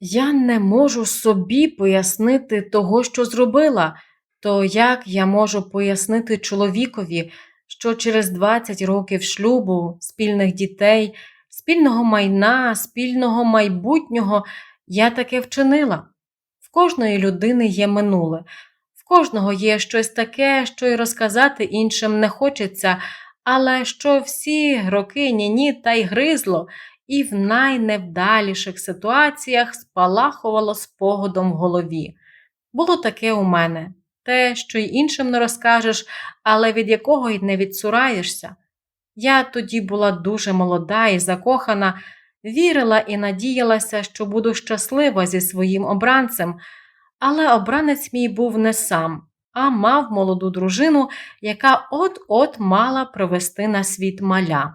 Я не можу собі пояснити того, що зробила, то як я можу пояснити чоловікові, що через 20 років шлюбу, спільних дітей, спільного майна, спільного майбутнього я таке вчинила? В кожної людини є минуле, в кожного є щось таке, що й розказати іншим не хочеться, але що всі роки ні-ні та й гризло і в найневдаліших ситуаціях спалахувало спогадом в голові. Було таке у мене те, що й іншим не розкажеш, але від якого й не відсураєшся. Я тоді була дуже молода і закохана, вірила і надіялася, що буду щаслива зі своїм обранцем, але обранець мій був не сам, а мав молоду дружину, яка от-от мала привести на світ маля.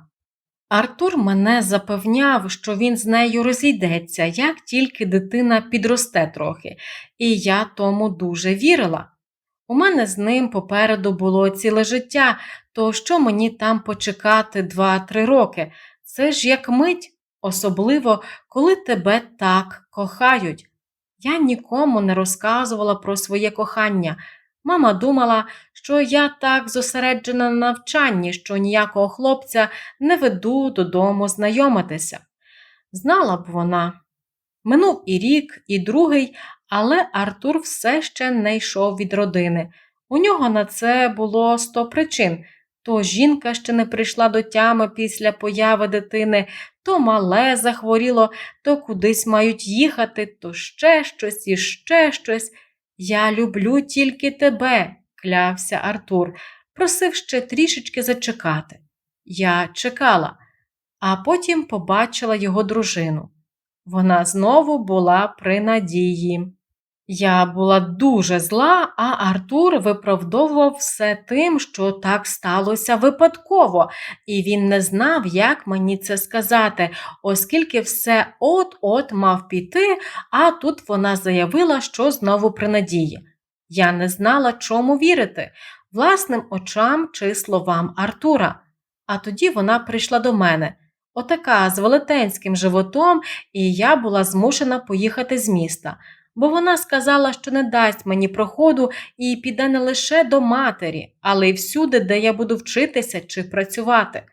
Артур мене запевняв, що він з нею розійдеться, як тільки дитина підросте трохи, і я тому дуже вірила. У мене з ним попереду було ціле життя, то що мені там почекати два-три роки? Це ж як мить, особливо, коли тебе так кохають. Я нікому не розказувала про своє кохання. Мама думала, що я так зосереджена на навчанні, що ніякого хлопця не веду додому знайомитися. Знала б вона. Минув і рік, і другий, але Артур все ще не йшов від родини. У нього на це було сто причин. То жінка ще не прийшла до тями після появи дитини, то мале захворіло, то кудись мають їхати, то ще щось і ще щось. Я люблю тільки тебе, клявся Артур, просив ще трішечки зачекати. Я чекала, а потім побачила його дружину. Вона знову була при надії. Я була дуже зла, а Артур виправдовував все тим, що так сталося випадково, і він не знав, як мені це сказати, оскільки все от-от мав піти, а тут вона заявила, що знову при надії. Я не знала, чому вірити, власним очам чи словам Артура. А тоді вона прийшла до мене, отака з велетенським животом, і я була змушена поїхати з міста бо вона сказала, що не дасть мені проходу і піде не лише до матері, але й всюди, де я буду вчитися чи працювати.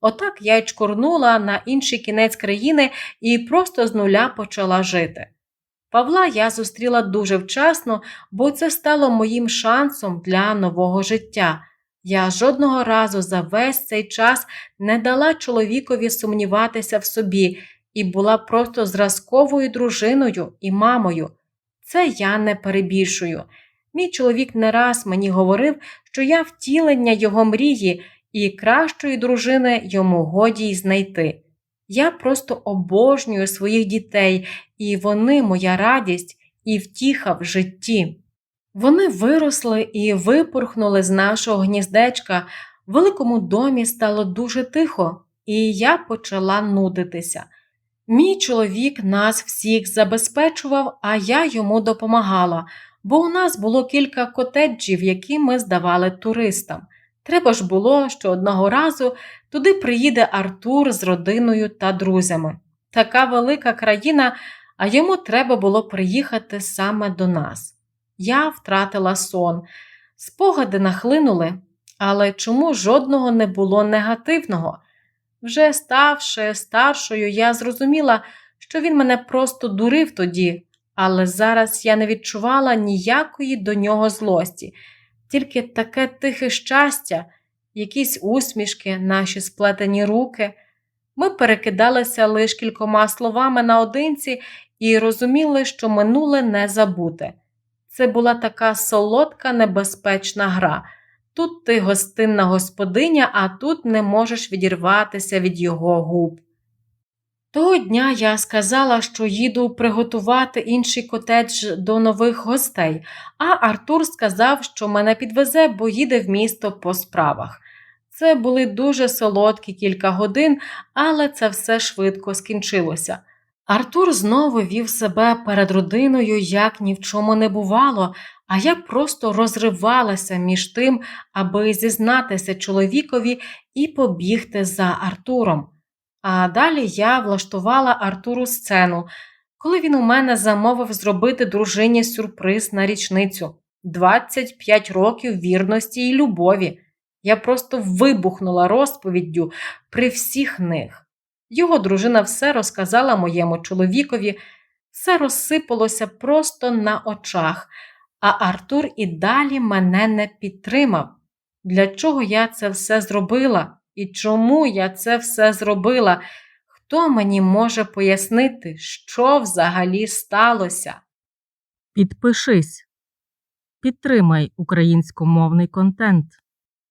Отак я й чкурнула на інший кінець країни і просто з нуля почала жити. Павла я зустріла дуже вчасно, бо це стало моїм шансом для нового життя. Я жодного разу за весь цей час не дала чоловікові сумніватися в собі і була просто зразковою дружиною і мамою. Це я не перебільшую. Мій чоловік не раз мені говорив, що я втілення його мрії і кращої дружини йому годі й знайти. Я просто обожнюю своїх дітей, і вони моя радість і втіха в житті. Вони виросли і випорхнули з нашого гніздечка. В великому домі стало дуже тихо, і я почала нудитися. Мій чоловік нас всіх забезпечував, а я йому допомагала, бо у нас було кілька котеджів, які ми здавали туристам. Треба ж було, що одного разу туди приїде Артур з родиною та друзями. Така велика країна, а йому треба було приїхати саме до нас. Я втратила сон, спогади нахлинули, але чому жодного не було негативного? Вже ставши старшою, я зрозуміла, що він мене просто дурив тоді, але зараз я не відчувала ніякої до нього злості, тільки таке тихе щастя, якісь усмішки, наші сплетені руки. Ми перекидалися лише кількома словами наодинці і розуміли, що минуле не забуте. Це була така солодка, небезпечна гра. Тут ти гостинна господиня, а тут не можеш відірватися від його губ. Того дня я сказала, що їду приготувати інший котедж до нових гостей, а Артур сказав, що мене підвезе, бо їде в місто по справах. Це були дуже солодкі кілька годин, але це все швидко скінчилося. Артур знову вів себе перед родиною, як ні в чому не бувало, а я просто розривалася між тим, аби зізнатися чоловікові і побігти за Артуром. А далі я влаштувала Артуру сцену. коли він у мене замовив зробити дружині сюрприз на річницю 25 років вірності і любові. Я просто вибухнула розповіддю при всіх них. Його дружина все розказала моєму чоловікові, все розсипалося просто на очах, а Артур і далі мене не підтримав. Для чого я це все зробила? І чому я це все зробила? Хто мені може пояснити, що взагалі сталося? Підпишись. Підтримай українськомовний контент.